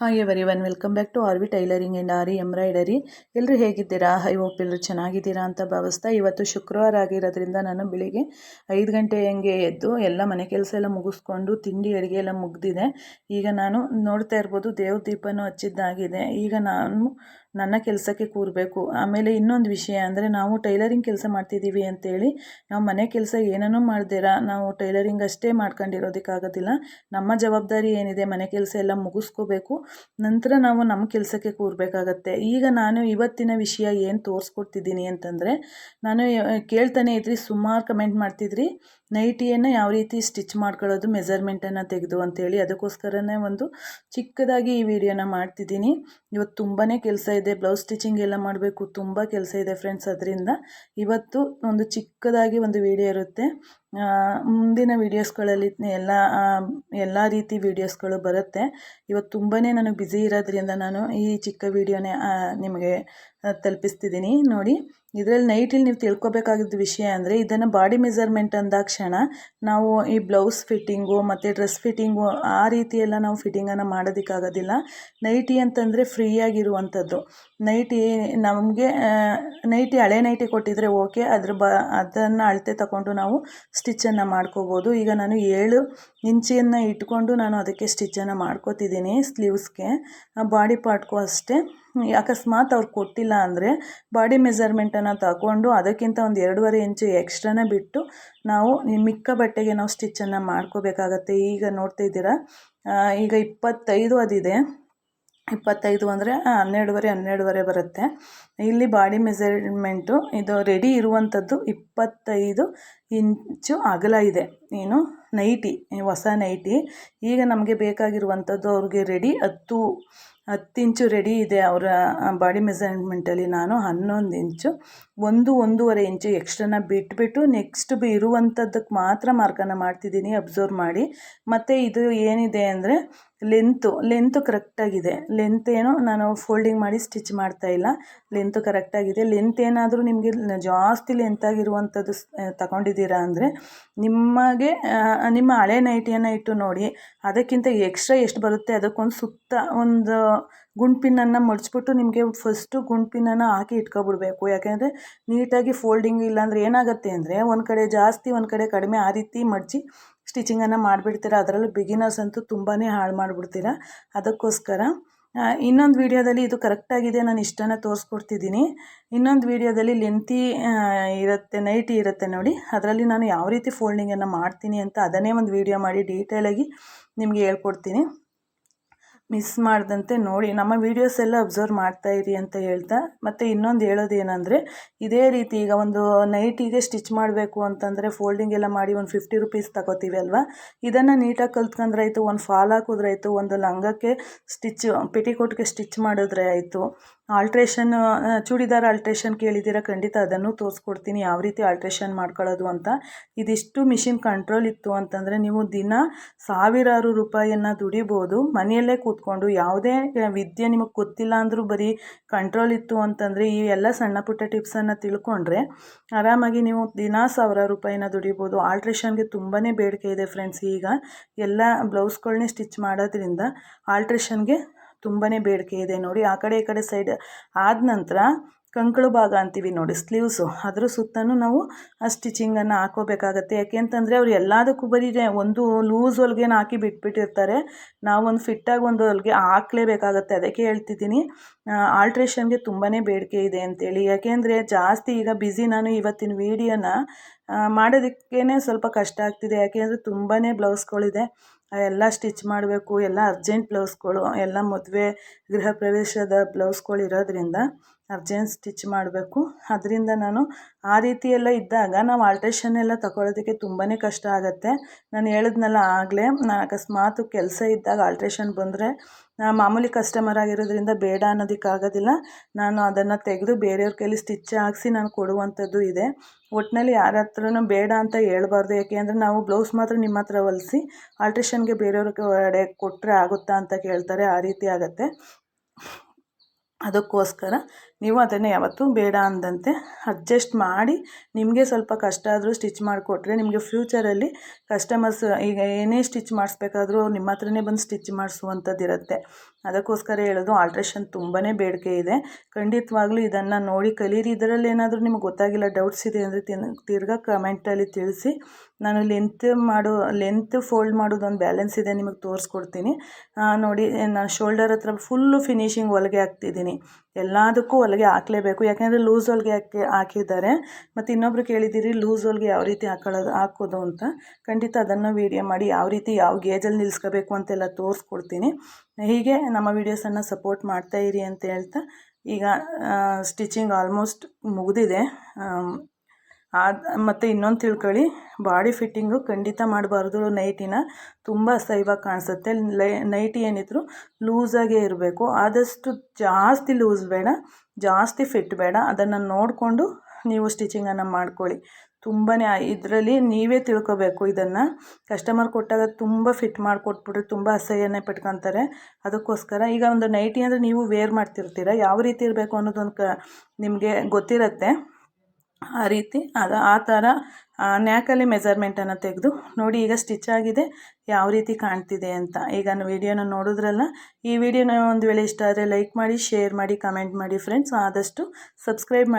Hi everyone welcome back to R V tailoring and aari embroidery ಎಲ್ಲರೂ ಹೇಗಿದ್ದೀರಾ? I hope ಎಲ್ಲರೂ ಚೆನ್ನಾಗಿದ್ದೀರಾ ಅಂತ ಭಾವಿಸ್ತಾ ಇವತ್ತು ಶುಕ್ರವಾರ ಆಗಿರೋದ್ರಿಂದ ನಾನು ಬೆಳಿಗ್ಗೆ ಐದು ಗಂಟೆ ಹಂಗೆ ಎದ್ದು ಎಲ್ಲ ಮನೆ ಕೆಲಸ ಎಲ್ಲ ಮುಗಿಸ್ಕೊಂಡು ತಿಂಡಿ ಅಡುಗೆ ಎಲ್ಲ ಮುಗ್ದಿದೆ. ಈಗ ನಾನು ನೋಡ್ತಾ ಇರ್ಬೋದು ದೇವ್ರ ದೀಪನೂ ಹಚ್ಚಿದ್ದಾಗಿದೆ. ಈಗ ನಾನು ನನ್ನ ಕೆಲಸಕ್ಕೆ ಕೂರಬೇಕು. ಆಮೇಲೆ ಇನ್ನೊಂದು ವಿಷಯ ಅಂದರೆ ನಾವು ಟೈಲರಿಂಗ್ ಕೆಲಸ ಮಾಡ್ತಿದ್ದೀವಿ ಅಂತೇಳಿ ನಾವು ಮನೆ ಕೆಲಸ ಏನನ್ನೂ ಮಾಡ್ದಿರ. ನಾವು ಟೈಲರಿಂಗ್ ಅಷ್ಟೇ ಮಾಡ್ಕೊಂಡಿರೋದಕ್ಕಾಗೋದಿಲ್ಲ. ನಮ್ಮ ಜವಾಬ್ದಾರಿ ಏನಿದೆ? ಮನೆ ಕೆಲಸ ಎಲ್ಲ ಮುಗಿಸ್ಕೋಬೇಕು. ನಂತರ ನಾವು ನಮ್ಮ ಕೆಲಸಕ್ಕೆ ಕೂರಬೇಕಾಗತ್ತೆ. ಈಗ ನಾನು ಇವತ್ತಿನ ವಿಷಯ ಏನು ತೋರಿಸ್ಕೊಡ್ತಿದ್ದೀನಿ ಅಂತಂದರೆ, ನಾನು ಕೇಳ್ತಾನೆ ಇದ್ರಿ, ಸುಮಾರು ಕಮೆಂಟ್ ಮಾಡ್ತಿದ್ರಿ, ನೈಟಿಯನ್ನು ಯಾವ ರೀತಿ ಸ್ಟಿಚ್ ಮಾಡ್ಕೊಳ್ಳೋದು ಮೆಸರ್ಮೆಂಟನ್ನು ತೆಗೆದು ಅಂತೇಳಿ. ಅದಕ್ಕೋಸ್ಕರನೇ ಒಂದು ಚಿಕ್ಕದಾಗಿ ಈ ವಿಡಿಯೋನ ಮಾಡ್ತಿದ್ದೀನಿ. ಇವತ್ತು ತುಂಬಾ ಕೆಲಸ ಇದೆ, ಬ್ಲೌಸ್ ಸ್ಟಿಚಿಂಗ್ ಎಲ್ಲ ಮಾಡಬೇಕು, ತುಂಬ ಕೆಲಸ ಇದೆ ಫ್ರೆಂಡ್ಸ್ ಅದರಿಂದ. ಇವತ್ತು ಒಂದು ಚಿಕ್ಕದಾಗಿ ಒಂದು ವಿಡಿಯೋ ಇರುತ್ತೆ. ಮುಂದಿನ ವೀಡಿಯೋಸ್ಗಳಲ್ಲಿ ಎಲ್ಲ ಎಲ್ಲ ರೀತಿ ವೀಡಿಯೋಸ್ಗಳು ಬರುತ್ತೆ. ಇವತ್ತು ತುಂಬಾ ನನಗೆ ಬ್ಯುಸಿ ಇರೋದ್ರಿಂದ ನಾನು ಈ ಚಿಕ್ಕ ವೀಡಿಯೋನೇ ನಿಮಗೆ ತಲುಪಿಸ್ತಿದ್ದೀನಿ. ನೋಡಿ. ಇದರಲ್ಲಿ ನೈಟಲ್ಲಿ ನೀವು ತಿಳ್ಕೊಬೇಕಾಗಿದ್ದ ವಿಷಯ ಅಂದರೆ ಇದನ್ನು ಬಾಡಿ ಮೆಜರ್ಮೆಂಟ್ ಅಂದಾಕ್ಷಣ ನಾವು ಈ ಬ್ಲೌಸ್ ಫಿಟ್ಟಿಂಗು ಮತ್ತು ಡ್ರೆಸ್ ಫಿಟ್ಟಿಂಗು ಆ ರೀತಿಯೆಲ್ಲ ನಾವು ಫಿಟ್ಟಿಂಗನ್ನು ಮಾಡೋದಕ್ಕಾಗೋದಿಲ್ಲ. ನೈಟಿ ಅಂತಂದರೆ ಫ್ರೀಯಾಗಿರುವಂಥದ್ದು ನೈಟಿ ನಮಗೆ ನೈಟಿ ಹಳೆ ನೈಟಿ ಕೊಟ್ಟಿದ್ರೆ ಓಕೆ ಅದ್ರ ಬ, ಅದನ್ನು ಅಳತೆ ತಗೊಂಡು ನಾವು ಸ್ಟಿಚ್ಚನ್ನು ಮಾಡ್ಕೋಬೋದು. ಈಗ ನಾನು ಏಳು ಇಂಚಿಯನ್ನು ಇಟ್ಕೊಂಡು ನಾನು ಅದಕ್ಕೆ ಸ್ಟಿಚ್ಚನ್ನು ಮಾಡ್ಕೋತಿದ್ದೀನಿ ಸ್ಲೀವ್ಸ್ಗೆ. ಬಾಡಿ ಪಾರ್ಟ್ಗೂ ಅಷ್ಟೇ. ಅಕಸ್ಮಾತ್ ಅವ್ರು ಕೊಟ್ಟಿಲ್ಲ ಅಂದರೆ ಬಾಡಿ ಮೆಸರ್ಮೆಂಟನ್ನು ತಗೊಂಡು ಅದಕ್ಕಿಂತ ಒಂದು ಎರಡೂವರೆ ಇಂಚು ಎಕ್ಸ್ಟ್ರಾನೇ ಬಿಟ್ಟು ನಾವು ಮಿಕ್ಕ ಬಟ್ಟೆಗೆ ನಾವು ಸ್ಟಿಚ್ಚನ್ನು ಮಾಡ್ಕೋಬೇಕಾಗತ್ತೆ. ಈಗ ನೋಡ್ತಾ ಇದ್ದೀರಾ? ಈಗ ಇಪ್ಪತ್ತೈದು ಅದಿದೆ. ಇಪ್ಪತ್ತೈದು ಅಂದರೆ ಹನ್ನೆರಡುವರೆ ಹನ್ನೆರಡುವರೆ ಬರುತ್ತೆ. ಇಲ್ಲಿ ಬಾಡಿ ಮೆಸರ್ಮೆಂಟು ಇದು ರೆಡಿ ಇರುವಂಥದ್ದು ಇಪ್ಪತ್ತೈದು. ಇಂಚು ಅಗಲ ಇದೆ. ಏನು? ನೈಟಿ, ಹೊಸ ನೈಟಿ. ಈಗ ನಮಗೆ ಬೇಕಾಗಿರುವಂಥದ್ದು ಅವ್ರಿಗೆ ರೆಡಿ ಹತ್ತು ಹತ್ತು ಇಂಚು ರೆಡಿ ಇದೆ ಅವರ ಬಾಡಿ ಮೆಸರ್ಮೆಂಟಲ್ಲಿ ನಾನು ಹನ್ನೊಂದು ಇಂಚು. ಒಂದು, ಒಂದೂವರೆ ಇಂಚು ಎಕ್ಸ್ಟ್ರಾನ ಬಿಟ್ಬಿಟ್ಟು ನೆಕ್ಸ್ಟ್ ಬಿ ಇರುವಂಥದ್ದಕ್ಕೆ ಮಾತ್ರ ಮಾರ್ಕನ್ನು ಮಾಡ್ತಿದ್ದೀನಿ ಅಬ್ಸರ್ವ್ ಮಾಡಿ. ಮತ್ತು ಇದು ಏನಿದೆ ಅಂದರೆ ಲೆಂತು ಲೆಂತು ಕರೆಕ್ಟಾಗಿದೆ ಲೆಂತ್ ಏನು? ನಾನು ಫೋಲ್ಡಿಂಗ್ ಮಾಡಿ ಸ್ಟಿಚ್ ಮಾಡ್ತಾ ಇಲ್ಲ. ಲೆಂತು ಕರೆಕ್ಟಾಗಿದೆ ಲೆಂತ್ ಏನಾದರೂ ನಿಮಗೆ ಜಾಸ್ತಿ ಲೆಂತಾಗಿರುವಂಥದ್ದು ತಗೊಂಡಿದ್ದೀರಾ ಅಂದರೆ ನಿಮಗೆ ನಿಮ್ಮ ಹಳೆ ನೈಟಿಯನ್ನು ಇಟ್ಟು ನೋಡಿ, ಅದಕ್ಕಿಂತ ಎಕ್ಸ್ಟ್ರಾ ಎಷ್ಟು ಬರುತ್ತೆ? ಅದಕ್ಕೊಂದು ಸುತ್ತ ಒಂದು ಗುಂಡ್ಪಿನ್ನನ್ನು ಮಡಚ್ಬಿಟ್ಟು ನಿಮಗೆ ಫಸ್ಟು ಗುಂಡ್ಪಿನ್ನನ್ನು ಹಾಕಿ ಇಟ್ಕೊಬಿಡ್ಬೇಕು. ಯಾಕೆಂದರೆ ನೀಟಾಗಿ ಫೋಲ್ಡಿಂಗ್ ಇಲ್ಲಾಂದರೆ ಏನಾಗುತ್ತೆ ಅಂದರೆ ಒಂದು ಕಡೆ ಜಾಸ್ತಿ, ಒಂದು ಕಡೆ ಕಡಿಮೆ ಆ ರೀತಿ ಮಡಚಿ ಸ್ಟಿಚಿಂಗನ್ನು ಮಾಡಿಬಿಡ್ತೀರ? ಅದರಲ್ಲೂ ಬಿಗಿನರ್ಸ್ ಅಂತೂ ತುಂಬಾ ಹಾಳು ಮಾಡಿಬಿಡ್ತೀರ? ಅದಕ್ಕೋಸ್ಕರ ಇನ್ನೊಂದು ವೀಡಿಯೋದಲ್ಲಿ ಇದು ಕರೆಕ್ಟಾಗಿದೆ ನಾನು ಇಷ್ಟನ್ನು ತೋರಿಸ್ಕೊಡ್ತಿದ್ದೀನಿ. ಇನ್ನೊಂದು ವೀಡಿಯೋದಲ್ಲಿ ಲೆಂತಿ ಇರುತ್ತೆ ನೈಟಿ ಇರುತ್ತೆ ನೋಡಿ. ಅದರಲ್ಲಿ ನಾನು ಯಾವ ರೀತಿ ಫೋಲ್ಡಿಂಗನ್ನು ಮಾಡ್ತೀನಿ ಅಂತ ಅದನ್ನೇ ಒಂದು ವೀಡಿಯೋ ಮಾಡಿ ಡೀಟೇಲಾಗಿ ನಿಮಗೆ ಹೇಳ್ಕೊಡ್ತೀನಿ. ಮಿಸ್ ಮಾಡದಂತೆ ನೋಡಿ, ನಮ್ಮ ವೀಡಿಯೋಸ್ ಎಲ್ಲ ಅಬ್ಸರ್ವ್ ಮಾಡ್ತಾ ಇರಿ ಅಂತ ಹೇಳ್ತಾ, ಮತ್ತು ಇನ್ನೊಂದು ಹೇಳೋದು ಏನಂದರೆ, ಇದೇ ರೀತಿ ಈಗ ಒಂದು ನೈಟಿಗೆ ಸ್ಟಿಚ್ ಮಾಡಬೇಕು ಅಂತಂದರೆ ಫೋಲ್ಡಿಂಗ್ ಎಲ್ಲ ಮಾಡಿ ಒಂದು ಫಿಫ್ಟಿ ರುಪೀಸ್ ತಗೋತೀವಿ ಅಲ್ವಾ? ಇದನ್ನು ನೀಟಾಗಿ ಕಲ್ತ್ಕೊಂಡ್ರೆ ಆಯಿತು, ಒಂದು ಫಾಲ್ ಹಾಕಿದ್ರೆ ಆಯಿತು, ಒಂದು ಲಂಗಕ್ಕೆ ಸ್ಟಿಚ್ ಪೆಟಿಕೋಟ್ಗೆ ಸ್ಟಿಚ್ ಮಾಡಿದ್ರೆ ಆಯಿತು ಆಲ್ಟ್ರೇಷನ್ ಚೂಡಿದಾರ್ ಆಲ್ಟ್ರೇಷನ್ ಕೇಳಿದ್ದೀರ? ಖಂಡಿತ ಅದನ್ನು ತೋರಿಸ್ಕೊಡ್ತೀನಿ. ಯಾವ ರೀತಿ ಆಲ್ಟ್ರೇಷನ್ ಮಾಡ್ಕೊಳ್ಳೋದು ಅಂತ. ಇದಿಷ್ಟು ಮಿಷಿನ್ ಕಂಟ್ರೋಲ್ ಇತ್ತು ಅಂತಂದರೆ ನೀವು ದಿನ ಸಾವಿರಾರು ರೂಪಾಯಿಯನ್ನು ದುಡಿಬೋದು. ಮನೆಯಲ್ಲೇ ಕೂತ್ಕೊಂಡು ಯಾವುದೇ ವಿದ್ಯೆ ನಿಮಗೆ ಗೊತ್ತಿಲ್ಲ ಅಂದರೂ ಬರೀ ಕಂಟ್ರೋಲ್ ಇತ್ತು ಅಂತಂದರೆ ಈ ಎಲ್ಲ ಸಣ್ಣ ಪುಟ್ಟ ಟಿಪ್ಸನ್ನು ತಿಳ್ಕೊಂಡ್ರೆ ಆರಾಮಾಗಿ ನೀವು ದಿನ ಸಾವಿರ ರೂಪಾಯಿನ ದುಡಿಬೋದು. ಆಲ್ಟ್ರೇಷನ್ಗೆ ತುಂಬಾ ಬೇಡಿಕೆ ಇದೆ ಫ್ರೆಂಡ್ಸ್ ಈಗ ಎಲ್ಲ ಬ್ಲೌಸ್ಗಳನ್ನೇ ಸ್ಟಿಚ್ ಮಾಡೋದ್ರಿಂದ ಆಲ್ಟ್ರೇಷನ್ಗೆ ತುಂಬಾ ಬೇಡಿಕೆ ಇದೆ. ನೋಡಿ ಆ ಕಡೆ ಈ ಕಡೆ ಸೈಡ್ ಆದ ನಂತರ ಕಂಕಳು ಭಾಗ ಅಂತೀವಿ ನೋಡಿ ಸ್ಲೀವ್ಸು ಅದ್ರ ಸುತ್ತನೂ ನಾವು ಆ ಸ್ಟಿಚಿಂಗನ್ನು ಹಾಕೋಬೇಕಾಗತ್ತೆ. ಯಾಕೆ ಅಂತಂದರೆ ಅವ್ರು ಎಲ್ಲದಕ್ಕೂ ಬರೀ ಒಂದು ಲೂಸ್ ಹೊಲ್ಗೆನ ಹಾಕಿ ಬಿಟ್ಬಿಟ್ಟಿರ್ತಾರೆ. ನಾವೊಂದು ಫಿಟ್ಟಾಗಿ ಒಂದು ಹೊಲ್ಗೆ ಹಾಕ್ಲೇಬೇಕಾಗತ್ತೆ. ಅದಕ್ಕೆ ಹೇಳ್ತಿದ್ದೀನಿ ಆಲ್ಟ್ರೇಷನ್ಗೆ ತುಂಬಾ ಬೇಡಿಕೆ ಇದೆ ಅಂತೇಳಿ. ಯಾಕೆಂದರೆ ಜಾಸ್ತಿ ಈಗ ಬ್ಯುಸಿ ನಾನು ಇವತ್ತಿನ ವೀಡಿಯೋನ ಮಾಡೋದಕ್ಕೇ ಸ್ವಲ್ಪ ಕಷ್ಟ ಆಗ್ತಿದೆ. ಯಾಕೆಂದರೆ ತುಂಬಾ ಬ್ಲೌಸ್ಗಳಿದೆ. ಎಲ್ಲ ಸ್ಟಿಚ್ ಮಾಡಬೇಕು, ಎಲ್ಲ ಅರ್ಜೆಂಟ್ ಬ್ಲೌಸ್ಗಳು, ಎಲ್ಲ ಮದುವೆ ಗೃಹ ಪ್ರವೇಶದ ಬ್ಲೌಸ್ಗಳು ಇರೋದ್ರಿಂದ ಅರ್ಜೆಂಟ್ ಸ್ಟಿಚ್ ಮಾಡಬೇಕು. ಅದರಿಂದ ನಾನು ಆ ರೀತಿ ಎಲ್ಲ ಇದ್ದಾಗ ನಾವು ಆಲ್ಟ್ರೇಷನ್ ಎಲ್ಲ ತಗೊಳ್ಳೋದಕ್ಕೆ ತುಂಬಾ ಕಷ್ಟ ಆಗುತ್ತೆ. ನಾನು ಹೇಳಿದ್ನಲ್ಲ ಆಗಲೇ ನಾನು ಅಕಸ್ಮಾತ್ ಕೆಲಸ ಇದ್ದಾಗ ಆಲ್ಟ್ರೇಷನ್ ಬಂದರೆ ಮಾಮೂಲಿ ಕಸ್ಟಮರ್ ಆಗಿರೋದ್ರಿಂದ ಬೇಡ ಅನ್ನೋದಕ್ಕಾಗೋದಿಲ್ಲ. ನಾನು ಅದನ್ನು ತೆಗೆದು ಬೇರೆಯವ್ರ ಕೈಲಿ ಸ್ಟಿಚ್ ಹಾಕಿಸಿ ನಾನು ಕೊಡುವಂಥದ್ದು ಇದೆ. ಒಟ್ಟಿನಲ್ಲಿ ಯಾರ ಹತ್ರನೂ ಬೇಡ ಅಂತ ಹೇಳ್ಬಾರ್ದು. ಯಾಕೆ ಅಂದರೆ ನಾವು ಬ್ಲೌಸ್ ಮಾತ್ರ ನಿಮ್ಮ ಹತ್ರ ಹೊಲಿಸಿ, ಆಲ್ಟ್ರೇಷನ್ಗೆ ಬೇರೆಯವ್ರಿಗೆ ಕೊಟ್ಟರೆ ಆಗುತ್ತಾ ಅಂತ ಕೇಳ್ತಾರೆ. ಆ ರೀತಿ ಆಗುತ್ತೆ. ಅದಕ್ಕೋಸ್ಕರ ನೀವು ಅದನ್ನು ಯಾವತ್ತೂ ಬೇಡ ಅಂದಂತೆ ಅಡ್ಜಸ್ಟ್ ಮಾಡಿ ನಿಮಗೆ ಸ್ವಲ್ಪ ಕಷ್ಟ ಆದರೂ ಸ್ಟಿಚ್ ಮಾಡಿಕೊಟ್ರೆ ನಿಮಗೆ ಫ್ಯೂಚರಲ್ಲಿ ಕಸ್ಟಮರ್ಸ್ ಈಗ ಏನೇ ಸ್ಟಿಚ್ ಮಾಡಿಸ್ಬೇಕಾದ್ರೂ ನಿಮ್ಮ ಹತ್ರನೇ ಬಂದು ಸ್ಟಿಚ್ ಮಾಡಿಸುವಂಥದ್ದು ಇರುತ್ತೆ ಅದಕ್ಕೋಸ್ಕರ ಹೇಳೋದು ಆಲ್ಟ್ರೇಷನ್ ತುಂಬಾ ಬೇಡಿಕೆ ಇದೆ. ಖಂಡಿತವಾಗ್ಲೂ ಇದನ್ನು ನೋಡಿ ಕಲೀರಿ ಇದರಲ್ಲಿ ಏನಾದರೂ ನಿಮಗೆ ಗೊತ್ತಾಗಿಲ್ಲ ಡೌಟ್ಸ್ ಇದೆ ಅಂದರೆ ತಿರ್ಗಾ ಕಮೆಂಟಲ್ಲಿ ತಿಳಿಸಿ. ನಾನು ಲೆಂತ್ ಮಾಡೋ ಲೆಂತ್ ಫೋಲ್ಡ್ ಮಾಡೋದೊಂದು ಬ್ಯಾಲೆನ್ಸ್ ಇದೆ ನಿಮಗೆ ತೋರಿಸ್ಕೊಡ್ತೀನಿ. ನೋಡಿ ನಾನು ಶೋಲ್ಡರ್ ಹತ್ರ ಫುಲ್ಲು ಫಿನಿಶಿಂಗ್ ಹೊಲಿಗೆ ಹಾಕ್ತಿದ್ದೀನಿ. ಎಲ್ಲದಕ್ಕೂ ಹೊಲಿಗೆ ಹಾಕಲೇಬೇಕು. ಯಾಕೆಂದರೆ ಲೂಸ್ ಹೊಲಿಗೆ ಹಾಕಿ ಹಾಕಿದ್ದಾರೆ. ಮತ್ತು ಇನ್ನೊಬ್ರು ಕೇಳಿದ್ದೀರಿ ಲೂಸ್ ಹೊಲಿಗೆ ಯಾವ ರೀತಿ ಹಾಕೊಳ್ಳೋದು ಹಾಕೋದು ಅಂತ. ಖಂಡಿತ ಅದನ್ನು ವೀಡಿಯೋ ಮಾಡಿ ಯಾವ ರೀತಿ ಯಾವ ಗೇಜಲ್ಲಿ ನಿಲ್ಲಿಸ್ಕೋಬೇಕು ಅಂತೆಲ್ಲ ತೋರಿಸ್ಕೊಡ್ತೀನಿ. ಹೀಗೆ ನಮ್ಮ ವೀಡಿಯೋಸನ್ನು ಸಪೋರ್ಟ್ ಮಾಡ್ತಾಯಿರಿ ಅಂತ ಹೇಳ್ತಾ ಈಗ ಸ್ಟಿಚಿಂಗ್ ಆಲ್ಮೋಸ್ಟ್ ಮುಗಿದಿದೆ. ಅದು ಮತ್ತು ಇನ್ನೊಂದು ತಿಳ್ಕೊಳ್ಳಿ, ಬಾಡಿ ಫಿಟ್ಟಿಂಗು ಖಂಡಿತ ಮಾಡಬಾರ್ದು ನೈಟಿನ. ತುಂಬ ಅಸಹ್ಯವಾಗಿ ಕಾಣಿಸುತ್ತೆ. ನೈಟಿ ಏನಿದ್ರು ಲೂಸಾಗೇ ಇರಬೇಕು. ಆದಷ್ಟು ಜಾಸ್ತಿ ಲೂಸ್ ಬೇಡ, ಜಾಸ್ತಿ ಫಿಟ್ ಬೇಡ. ಅದನ್ನು ನೋಡಿಕೊಂಡು ನೀವು ಸ್ಟಿಚಿಂಗನ್ನು ಮಾಡ್ಕೊಳ್ಳಿ. ತುಂಬಾ ಇದರಲ್ಲಿ ನೀವೇ ತಿಳ್ಕೋಬೇಕು ಇದನ್ನು. ಕಸ್ಟಮರ್ ಕೊಟ್ಟಾಗ ತುಂಬ ಫಿಟ್ ಮಾಡಿಕೊಟ್ಬಿಟ್ರೆ ತುಂಬ ಅಸಹ್ಯನೇ ಪಟ್ಕೊತಾರೆ. ಅದಕ್ಕೋಸ್ಕರ ಈಗ ಒಂದು ನೈಟಿ ಅಂದರೆ ನೀವು ವೇರ್ ಮಾಡ್ತಿರ್ತೀರ? ಯಾವ ರೀತಿ ಇರಬೇಕು ಅನ್ನೋದೊಂದು ನಿಮಗೆ ಗೊತ್ತಿರುತ್ತೆ. ಆ ರೀತಿ ಅದು. ಆ ಥರ ನ್ಯಾಕಲ್ಲಿ ಮೆಜರ್ಮೆಂಟನ್ನು ತೆಗೆದು ನೋಡಿ ಈಗ ಸ್ಟಿಚ್ ಆಗಿದೆ, ಯಾವ ರೀತಿ ಕಾಣ್ತಿದೆ ಅಂತ. ಈಗ ವೀಡಿಯೋನ ನೋಡಿದ್ರಲ್ಲ, ಈ ವಿಡಿಯೋನ ಒಂದು ವೇಳೆ ಇಷ್ಟ ಆದರೆ ಲೈಕ್ ಮಾಡಿ ಶೇರ್ ಮಾಡಿ ಕಮೆಂಟ್ ಮಾಡಿ ಫ್ರೆಂಡ್ಸ್ ಆದಷ್ಟು ಸಬ್ಸ್ಕ್ರೈಬ್